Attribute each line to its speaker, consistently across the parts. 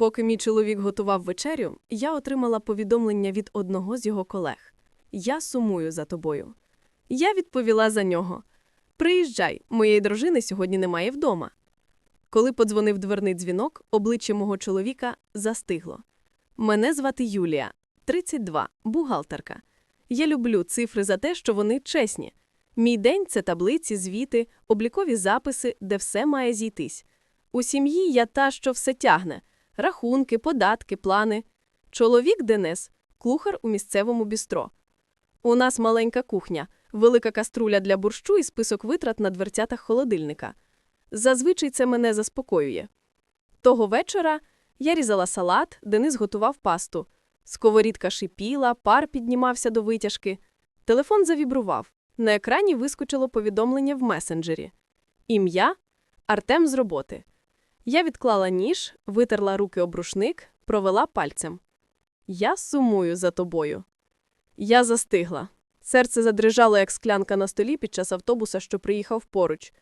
Speaker 1: Поки мій чоловік готував вечерю, я отримала повідомлення від одного з його колег. Я сумую за тобою. Я відповіла за нього: Приїжджай, моєї дружини сьогодні немає вдома. Коли подзвонив дверний дзвінок, обличчя мого чоловіка застигло. Мене звати Юлія, 32, бухгалтерка. Я люблю цифри за те, що вони чесні. Мій день це таблиці, звіти, облікові записи, де все має зійтись. У сім'ї я та, що все тягне рахунки, податки, плани. Чоловік Денис клухар у місцевому бістро. У нас маленька кухня, велика каструля для борщу і список витрат на дверцятах холодильника. Зазвичай це мене заспокоює. Того вечора я різала салат, Денис готував пасту. Сковорідка шипіла, пар піднімався до витяжки. Телефон завібрував. На екрані вискочило повідомлення в месенджері. Ім'я Артем з роботи. Я відклала ніж, витерла руки об рушник, провела пальцем. Я сумую за тобою. Я застигла. Серце задрижало, як склянка на столі під час автобуса, що приїхав поруч.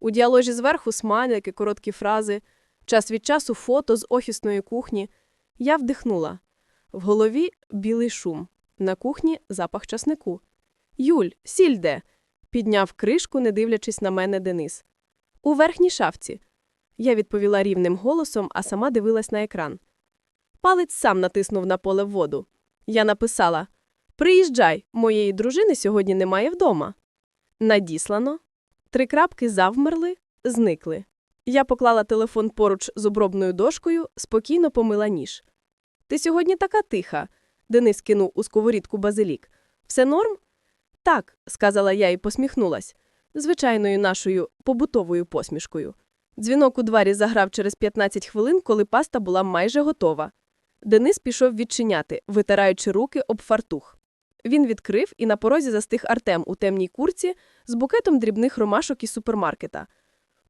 Speaker 1: У діалозі зверху смайлики, короткі фрази, час від часу фото з офісної кухні. Я вдихнула. В голові білий шум, на кухні запах часнику. Юль, сіль де? підняв кришку, не дивлячись на мене Денис. У верхній шафці. Я відповіла рівним голосом, а сама дивилась на екран. Палець сам натиснув на поле в воду. Я написала: Приїжджай, моєї дружини сьогодні немає вдома. Надіслано. Три крапки завмерли, зникли. Я поклала телефон поруч з обробною дошкою, спокійно помила ніж. Ти сьогодні така тиха. Денис кинув у сковорідку базилік. Все норм? Так, сказала я і посміхнулась, звичайною нашою побутовою посмішкою. Дзвінок у двері заграв через 15 хвилин, коли паста була майже готова. Денис пішов відчиняти, витираючи руки об фартух. Він відкрив, і на порозі застиг Артем у темній курці з букетом дрібних ромашок із супермаркета.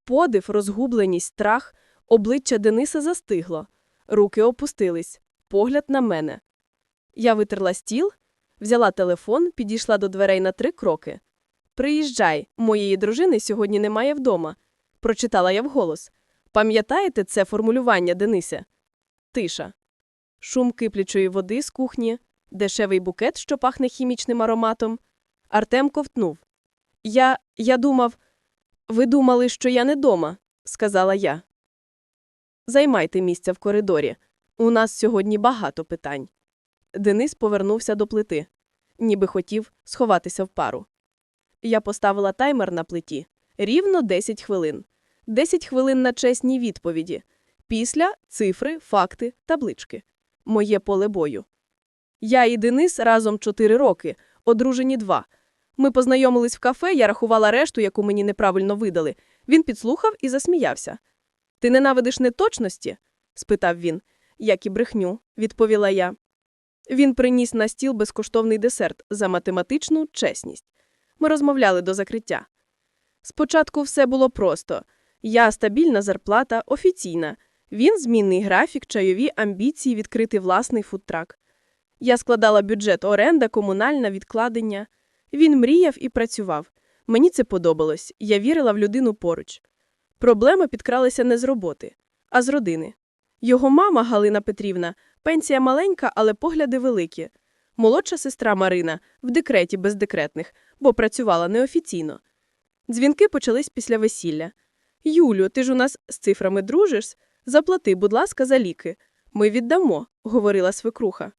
Speaker 1: Подив, розгубленість, страх, обличчя Дениса застигло. Руки опустились, погляд на мене. Я витерла стіл, взяла телефон, підійшла до дверей на три кроки. Приїжджай, моєї дружини сьогодні немає вдома. Прочитала я вголос. Пам'ятаєте це формулювання, Денисе? Тиша. Шум киплячої води з кухні, дешевий букет, що пахне хімічним ароматом. Артем ковтнув. Я. я думав. Ви думали, що я не дома, сказала я. Займайте місце в коридорі. У нас сьогодні багато питань. Денис повернувся до плити, ніби хотів сховатися в пару. Я поставила таймер на плиті рівно 10 хвилин. 10 хвилин на чесні відповіді. Після цифри, факти, таблички. Моє поле бою. Я і Денис разом 4 роки, одружені 2. Ми познайомились в кафе, я рахувала решту, яку мені неправильно видали. Він підслухав і засміявся. Ти ненавидиш неточності? спитав він. Як і брехню, відповіла я. Він приніс на стіл безкоштовний десерт за математичну чесність. Ми розмовляли до закриття. Спочатку все було просто. Я стабільна зарплата, офіційна. Він змінний графік, чайові амбіції відкрити власний фудтрак. Я складала бюджет оренда, комунальна відкладення. Він мріяв і працював. Мені це подобалось, я вірила в людину поруч. Проблеми підкралися не з роботи, а з родини. Його мама Галина Петрівна, пенсія маленька, але погляди великі. Молодша сестра Марина в декреті без декретних, бо працювала неофіційно. Дзвінки почались після весілля. Юлю, ти ж у нас з цифрами дружиш? Заплати, будь ласка, за ліки. Ми віддамо, говорила свекруха.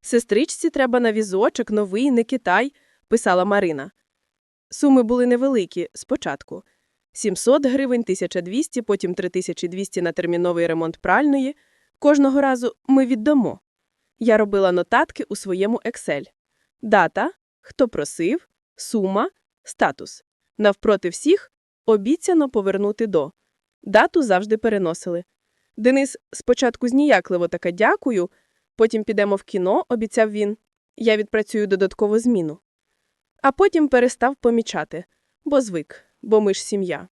Speaker 1: Сестричці треба на візочок, новий, не Китай, писала Марина. Суми були невеликі спочатку. 700 гривень, 1200, потім 3200 на терміновий ремонт пральної. Кожного разу ми віддамо. Я робила нотатки у своєму Excel. Дата, хто просив, сума, статус. Навпроти всіх обіцяно повернути до. Дату завжди переносили. Денис спочатку зніякливо така дякую, потім підемо в кіно, обіцяв він. Я відпрацюю додаткову зміну. А потім перестав помічати, бо звик, бо ми ж сім'я.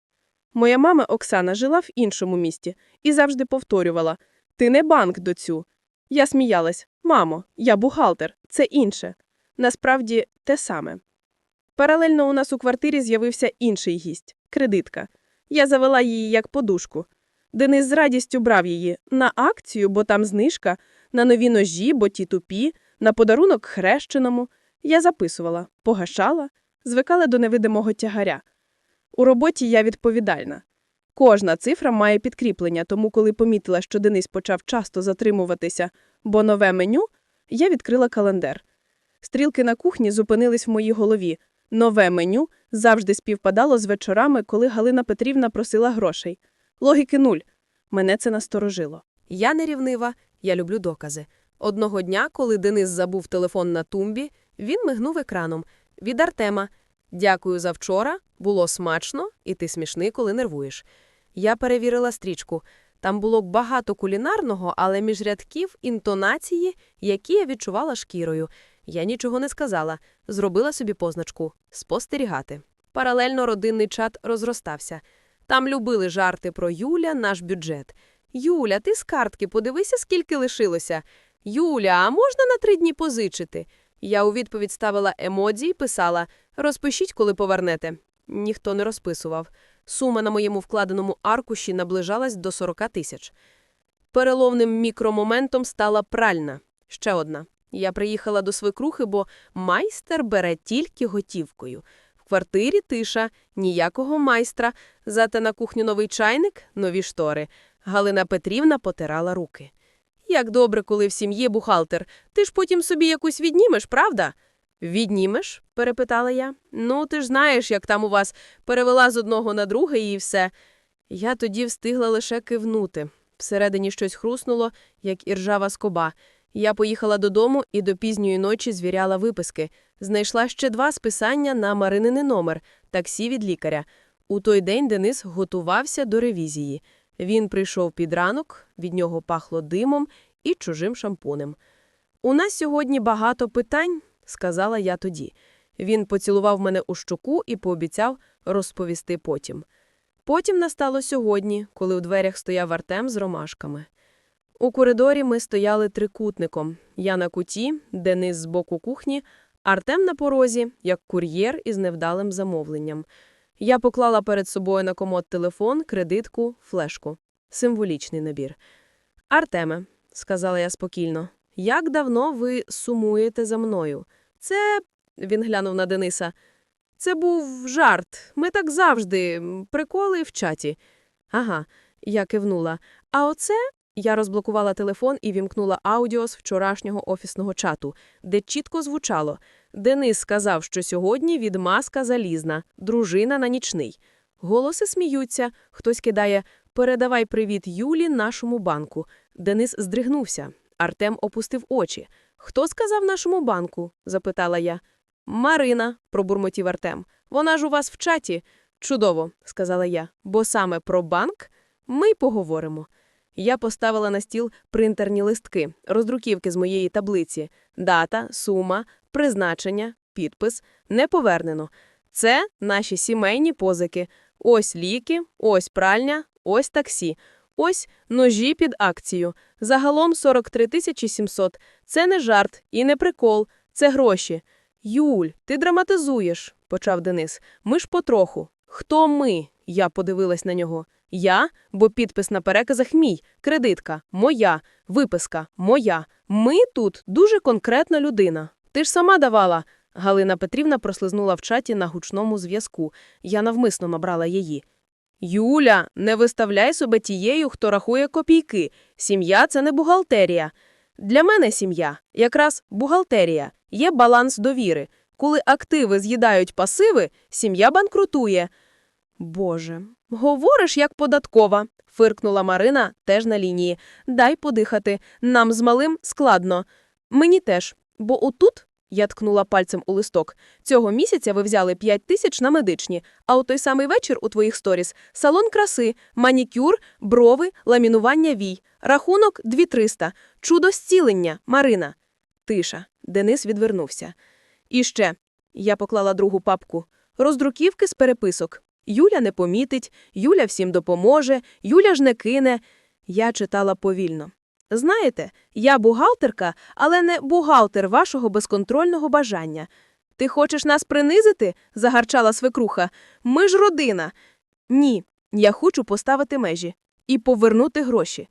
Speaker 1: Моя мама Оксана жила в іншому місті і завжди повторювала Ти не банк, доцю. Я сміялась Мамо, я бухгалтер, це інше. Насправді те саме. Паралельно у нас у квартирі з'явився інший гість кредитка. Я завела її як подушку.
Speaker 2: Денис з радістю брав її на акцію, бо там знижка, на нові ножі, бо ті тупі, на подарунок хрещеному. Я записувала, погашала, звикала до невидимого тягаря. У роботі я відповідальна. Кожна цифра має підкріплення, тому коли помітила, що Денис почав часто затримуватися, бо нове меню, я відкрила календар. Стрілки на кухні зупинились в моїй голові. Нове меню завжди співпадало з вечорами, коли Галина Петрівна просила грошей. Логіки нуль. Мене це насторожило.
Speaker 1: Я не рівнива, я люблю докази. Одного дня, коли Денис забув телефон на тумбі, він мигнув екраном. Від Артема. Дякую за вчора, було смачно, і ти смішний, коли нервуєш. Я перевірила стрічку. Там було багато кулінарного, але між рядків інтонації, які я відчувала шкірою. Я нічого не сказала, зробила собі позначку спостерігати. Паралельно родинний чат розростався. Там любили жарти про Юля, наш бюджет. Юля, ти з картки, подивися, скільки лишилося. Юля, а можна на три дні позичити? Я у відповідь ставила емодзі і писала розпишіть, коли повернете. Ніхто не розписував. Сума на моєму вкладеному аркуші наближалась до 40 тисяч. Переловним мікромоментом стала пральна. Ще одна. Я приїхала до свекрухи, бо майстер бере тільки готівкою. В квартирі тиша, ніякого майстра, зате на кухню новий чайник, нові штори. Галина Петрівна потирала руки. Як добре, коли в сім'ї бухгалтер. Ти ж потім собі якусь віднімеш, правда? Віднімеш? перепитала я. Ну, ти ж знаєш, як там у вас перевела з одного на друге і все. Я тоді встигла лише кивнути. Всередині щось хруснуло, як іржава скоба. Я поїхала додому і до пізньої ночі звіряла виписки. Знайшла ще два списання на Маринини номер, таксі від лікаря. У той день Денис готувався до ревізії. Він прийшов під ранок, від нього пахло димом і чужим шампунем. У нас сьогодні багато питань, сказала я тоді. Він поцілував мене у щоку і пообіцяв розповісти потім. Потім настало сьогодні, коли у дверях стояв Артем з ромашками. У коридорі ми стояли трикутником. Я на куті, Денис з боку кухні, Артем на порозі, як кур'єр із невдалим замовленням. Я поклала перед собою на комод телефон, кредитку, флешку. Символічний набір. Артеме, сказала я спокійно, як давно ви сумуєте за мною? Це. він глянув на Дениса. Це був жарт. Ми так завжди, приколи в чаті. Ага, я кивнула. А оце я розблокувала телефон і вімкнула аудіо з вчорашнього офісного чату, де чітко звучало. Денис сказав, що сьогодні відмазка залізна, дружина на нічний. Голоси сміються, хтось кидає «Передавай привіт Юлі нашому банку». Денис здригнувся. Артем опустив очі. «Хто сказав нашому банку?» – запитала я. «Марина», – пробурмотів Артем. «Вона ж у вас в чаті». «Чудово», – сказала я, «бо саме про банк ми й поговоримо». Я поставила на стіл принтерні листки, роздруківки з моєї таблиці, дата, сума, призначення, підпис, не повернено. Це наші сімейні позики. Ось ліки, ось пральня, ось таксі, ось ножі під акцію. Загалом 43 тисячі 700. Це не жарт і не прикол, це гроші. Юль, ти драматизуєш, почав Денис. Ми ж потроху. Хто ми? Я подивилась на нього. Я, бо підпис на переказах мій, кредитка, моя, виписка, моя. Ми тут дуже конкретна людина. Ти ж сама давала. Галина Петрівна прослизнула в чаті на гучному зв'язку. Я навмисно набрала її. Юля, не виставляй себе тією, хто рахує копійки. Сім'я це не бухгалтерія. Для мене сім'я якраз бухгалтерія. Є баланс довіри. Коли активи з'їдають пасиви, сім'я банкрутує. Боже, говориш як податкова, фиркнула Марина, теж на лінії. Дай подихати. Нам з малим складно. Мені теж, бо отут, я ткнула пальцем у листок, цього місяця ви взяли 5 тисяч на медичні, а у той самий вечір у твоїх сторіс салон краси, манікюр, брови, ламінування вій, рахунок 2300, чудо зцілення, Марина. Тиша. Денис відвернувся. І ще. Я поклала другу папку. Роздруківки з переписок. Юля не помітить, Юля всім допоможе, Юля ж не кине. Я читала повільно. Знаєте, я бухгалтерка, але не бухгалтер вашого безконтрольного бажання. Ти хочеш нас принизити? загарчала свекруха. Ми ж родина. Ні, я хочу поставити межі.
Speaker 2: і повернути гроші.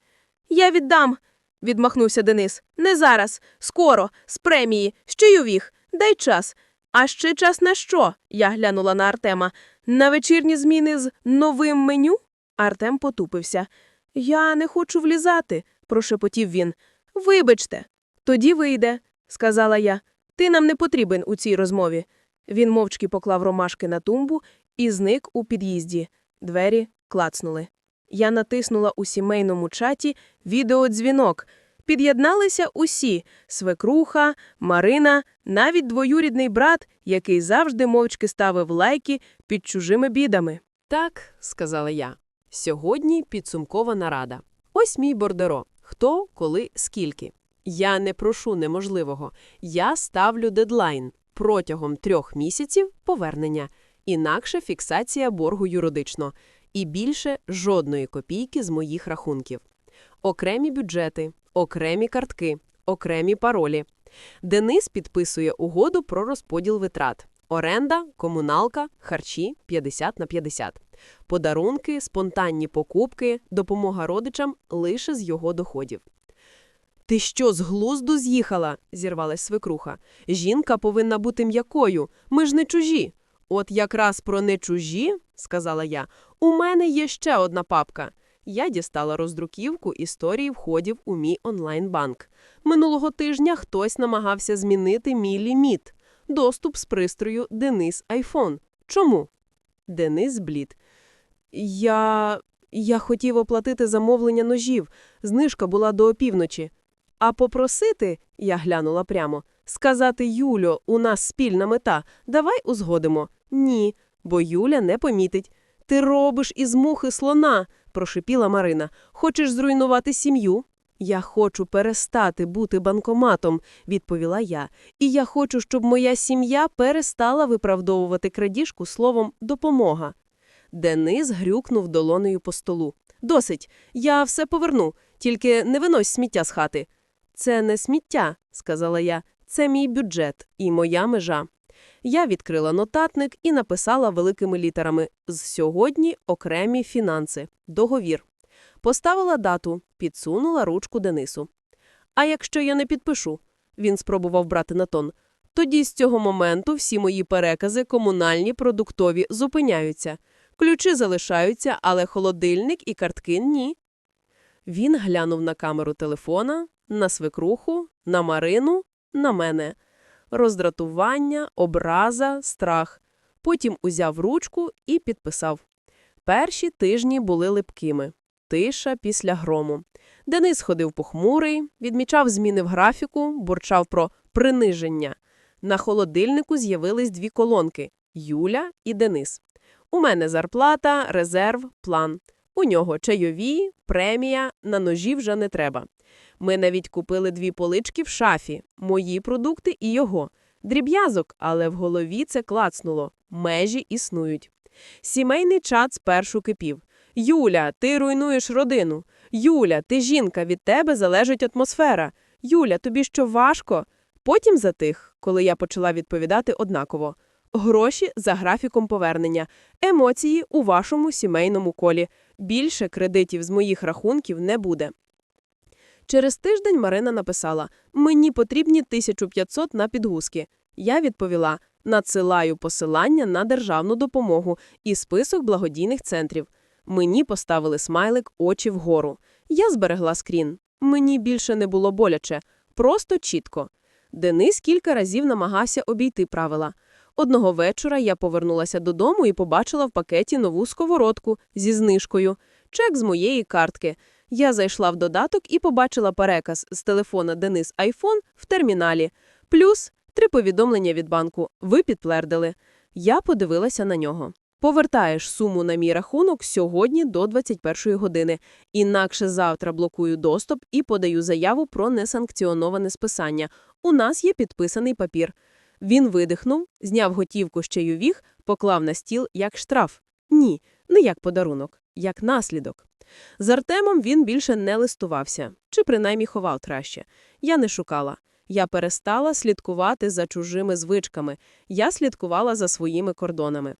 Speaker 2: Я віддам, відмахнувся Денис. Не зараз, скоро, з премії, з чайових, дай час. А ще час на що? Я глянула на Артема. На вечірні зміни з новим меню? Артем потупився. Я не хочу влізати, прошепотів він. Вибачте, тоді вийде, сказала я. Ти нам не потрібен у цій розмові. Він мовчки поклав ромашки на тумбу і зник у під'їзді. Двері клацнули. Я натиснула у сімейному чаті відеодзвінок. Під'єдналися усі свекруха, Марина, навіть двоюрідний брат, який завжди мовчки ставив лайки під чужими бідами.
Speaker 3: Так, сказала я. Сьогодні підсумкова нарада. Ось мій бордеро. Хто, коли, скільки. Я не прошу неможливого. Я ставлю дедлайн. Протягом трьох місяців повернення. Інакше фіксація боргу юридично. І більше жодної копійки з моїх рахунків. Окремі бюджети, окремі картки, окремі паролі. Денис підписує угоду про розподіл витрат. Оренда, комуналка, харчі 50 на 50. Подарунки, спонтанні покупки, допомога родичам лише з його доходів. Ти що, з глузду з'їхала? зірвалась свекруха. Жінка повинна бути м'якою. Ми ж не чужі. От якраз про не чужі, сказала я, у мене є ще одна папка. Я дістала роздруківку історії входів у мій онлайн-банк. Минулого тижня хтось намагався змінити мій ліміт. Доступ з пристрою Денис Айфон. Чому? Денис Блід. Я. Я хотів оплатити замовлення ножів. Знижка була до опівночі. А попросити, я глянула прямо, сказати Юлю, у нас спільна мета, давай узгодимо. Ні, бо Юля не помітить. Ти робиш із мухи слона, прошипіла Марина. Хочеш зруйнувати сім'ю? Я хочу перестати бути банкоматом, відповіла я. І я хочу, щоб моя сім'я перестала виправдовувати крадіжку словом допомога. Денис грюкнув долонею по столу. Досить, я все поверну, тільки не винось сміття з хати. Це не сміття, сказала я, це мій бюджет і моя межа. Я відкрила нотатник і написала великими літерами з сьогодні окремі фінанси, договір. Поставила дату, підсунула ручку Денису. А якщо я не підпишу, він спробував брати на тон. Тоді з цього моменту всі мої перекази, комунальні, продуктові, зупиняються. Ключі залишаються, але холодильник і картки ні. Він глянув на камеру телефона, на свекруху, на Марину, на мене. Роздратування, образа, страх. Потім узяв ручку і підписав. Перші тижні були липкими. Тиша після грому. Денис ходив похмурий, відмічав зміни в графіку, бурчав про приниження. На холодильнику з'явились дві колонки – Юля і Денис. У мене зарплата, резерв, план. У нього чайові, премія, на ножі вже не треба. Ми навіть купили дві полички в шафі, мої продукти і його. Дріб'язок, але в голові це клацнуло. Межі існують. Сімейний чат спершу кипів. Юля, ти руйнуєш родину. Юля, ти жінка, від тебе залежить атмосфера. Юля, тобі що важко? Потім затих, коли я почала відповідати однаково. Гроші за графіком повернення, емоції у вашому сімейному колі. Більше кредитів з моїх рахунків не буде. Через тиждень Марина написала «Мені потрібні 1500 на підгузки». Я відповіла «Надсилаю посилання на державну допомогу і список благодійних центрів». Мені поставили смайлик очі вгору. Я зберегла скрін. Мені більше не було боляче. Просто чітко. Денис кілька разів намагався обійти правила. Одного вечора я повернулася додому і побачила в пакеті нову сковородку зі знижкою. Чек з моєї картки. Я зайшла в додаток і побачила переказ з телефона Денис Айфон в терміналі. Плюс три повідомлення від банку. Ви підтвердили. Я подивилася на нього. Повертаєш суму на мій рахунок сьогодні до 21 години. Інакше завтра блокую доступ і подаю заяву про несанкціоноване списання. У нас є підписаний папір. Він видихнув, зняв готівку з чайовіх, поклав на стіл як штраф. Ні, не як подарунок, як наслідок. З Артемом він більше не листувався, чи принаймні ховав краще. Я не шукала. Я перестала слідкувати за чужими звичками, я слідкувала за своїми кордонами.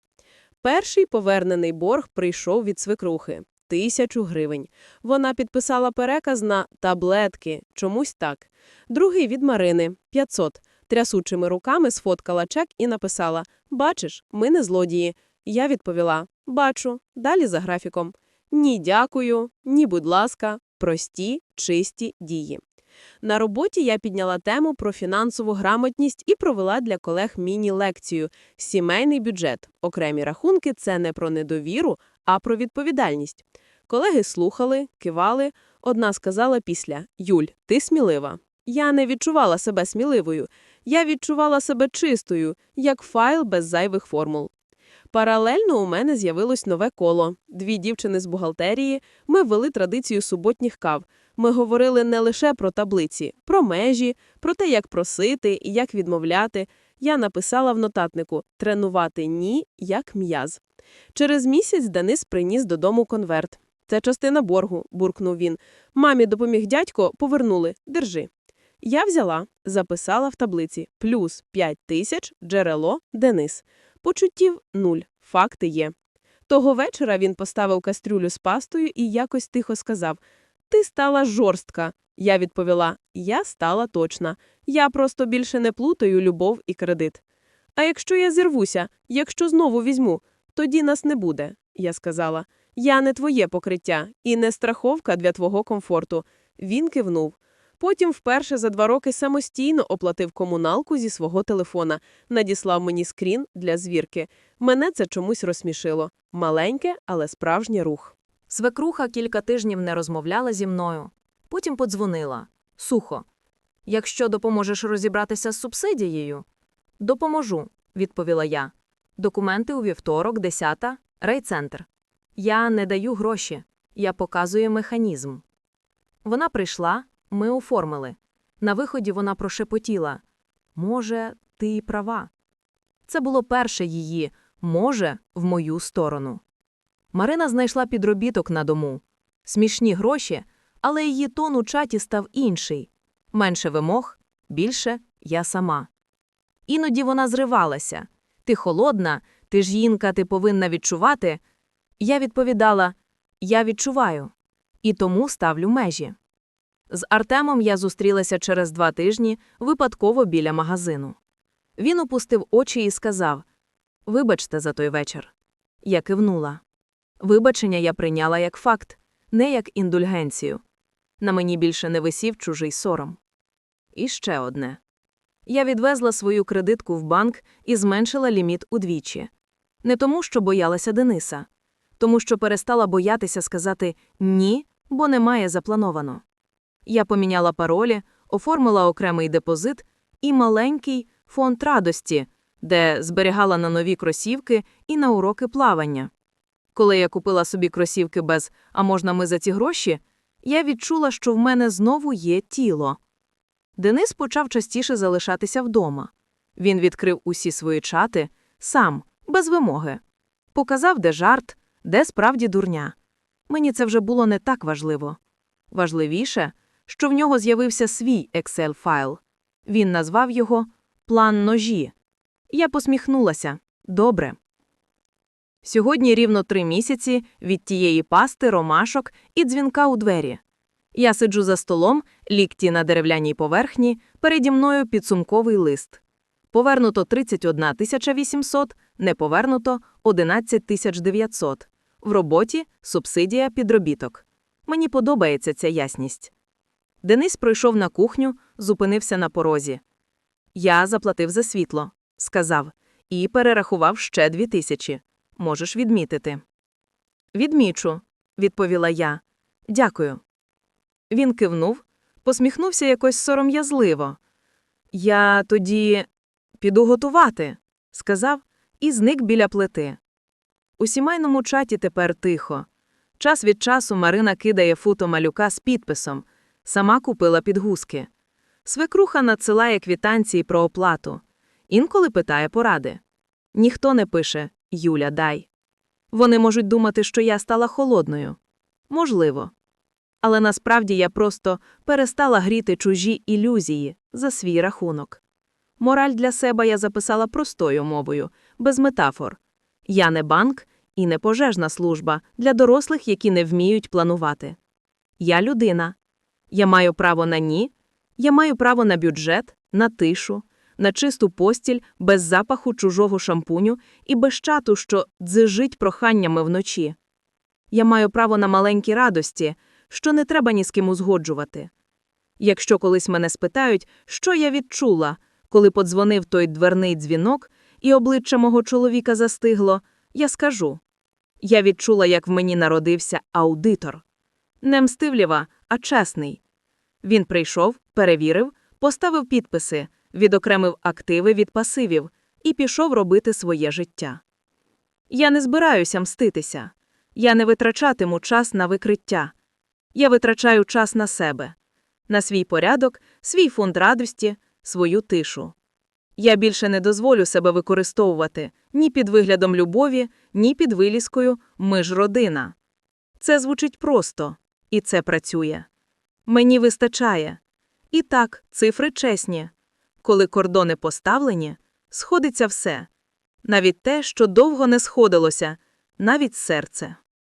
Speaker 3: Перший повернений борг прийшов від свекрухи. Тисячу гривень. Вона підписала переказ на таблетки, чомусь так. Другий від Марини – 500. Трясучими руками сфоткала чек і написала «Бачиш, ми не злодії». Я відповіла «Бачу». Далі за графіком. Ні, дякую, ні, будь ласка, прості, чисті дії. На роботі я підняла тему про фінансову грамотність і провела для колег міні-лекцію «Сімейний бюджет. Окремі рахунки – це не про недовіру, а про відповідальність». Колеги слухали, кивали. Одна сказала після «Юль, ти смілива». Я не відчувала себе сміливою. Я відчувала себе чистою, як файл без зайвих формул. Паралельно у мене з'явилось нове коло. Дві дівчини з бухгалтерії. Ми ввели традицію суботніх кав. Ми говорили не лише про таблиці, про межі, про те, як просити і як відмовляти. Я написала в нотатнику «тренувати ні, як м'яз». Через місяць Денис приніс додому конверт. «Це частина боргу», – буркнув він. «Мамі допоміг дядько, повернули. Держи». Я взяла, записала в таблиці плюс 5 тисяч, джерело, Денис. Почуттів – нуль, факти є. Того вечора він поставив кастрюлю з пастою і якось тихо сказав «Ти стала жорстка». Я відповіла «Я стала точна. Я просто більше не плутаю любов і кредит». «А якщо я зірвуся, якщо знову візьму, тоді нас не буде», – я сказала. «Я не твоє покриття і не страховка для твого комфорту». Він кивнув. Потім вперше за два роки самостійно оплатив комуналку зі свого телефона, надіслав мені скрін для звірки. Мене це чомусь розсмішило. Маленьке, але справжній рух.
Speaker 4: Свекруха кілька тижнів не розмовляла зі мною. Потім подзвонила. Сухо. Якщо допоможеш розібратися з субсидією? Допоможу, відповіла я. Документи у вівторок, 10 райцентр. Я не даю гроші. Я показую механізм. Вона прийшла, ми оформили. На виході вона прошепотіла. Може, ти і права. Це було перше її може в мою сторону. Марина знайшла підробіток на дому. Смішні гроші, але її тон у чаті став інший. Менше вимог, більше я сама. Іноді вона зривалася. Ти холодна, ти ж жінка, ти повинна відчувати. Я відповідала Я відчуваю. І тому ставлю межі. З Артемом я зустрілася через два тижні випадково біля магазину. Він опустив очі і сказав Вибачте за той вечір. Я кивнула. Вибачення я прийняла як факт, не як індульгенцію. На мені більше не висів чужий сором. І ще одне. Я відвезла свою кредитку в банк і зменшила ліміт удвічі. Не тому, що боялася Дениса, тому що перестала боятися сказати ні, бо немає заплановано. Я поміняла паролі, оформила окремий депозит і маленький фонд радості, де зберігала на нові кросівки і на уроки плавання. Коли я купила собі кросівки без «а можна ми за ці гроші», я відчула, що в мене знову є тіло. Денис почав частіше залишатися вдома. Він відкрив усі свої чати сам, без вимоги. Показав, де жарт, де справді дурня. Мені це вже було не так важливо. Важливіше, що в нього з'явився свій Excel-файл. Він назвав його План ножі. Я посміхнулася. Добре. Сьогодні рівно три місяці від тієї пасти, ромашок і дзвінка у двері. Я сиджу за столом, лікті на дерев'яній поверхні, переді мною підсумковий лист. Повернуто 31 800, не повернуто 11 900. В роботі субсидія підробіток. Мені подобається ця ясність. Денис пройшов на кухню, зупинився на порозі. Я заплатив за світло, сказав, і перерахував ще дві тисячі. Можеш відмітити. Відмічу, відповіла я. Дякую. Він кивнув, посміхнувся якось сором'язливо. Я тоді піду готувати, сказав і зник біля плити. У сімейному чаті тепер тихо. Час від часу Марина кидає фото малюка з підписом. Сама купила підгузки. Свекруха надсилає квітанції про оплату. Інколи питає поради. Ніхто не пише Юля, дай. Вони можуть думати, що я стала холодною. Можливо. Але насправді я просто перестала гріти чужі ілюзії за свій рахунок. Мораль для себе я записала простою мовою, без метафор. Я не банк і не пожежна служба для дорослих, які не вміють планувати. Я людина. Я маю право на ні, я маю право на бюджет, на тишу, на чисту постіль без запаху чужого шампуню і без чату, що дзижить проханнями вночі. Я маю право на маленькі радості, що не треба ні з ким узгоджувати. Якщо колись мене спитають, що я відчула, коли подзвонив той дверний дзвінок, і обличчя мого чоловіка застигло, я скажу. Я відчула, як в мені народився аудитор. Не мстивліва, а чесний. Він прийшов, перевірив, поставив підписи, відокремив активи від пасивів і пішов робити своє життя. Я не збираюся мститися. Я не витрачатиму час на викриття. Я витрачаю час на себе, на свій порядок, свій фонд радості, свою тишу. Я більше не дозволю себе використовувати ні під виглядом любові, ні під вилізкою «ми ж родина». Це звучить просто, і це працює. Мені вистачає. І так, цифри чесні. Коли кордони поставлені, сходиться все. Навіть те, що довго не сходилося, навіть серце.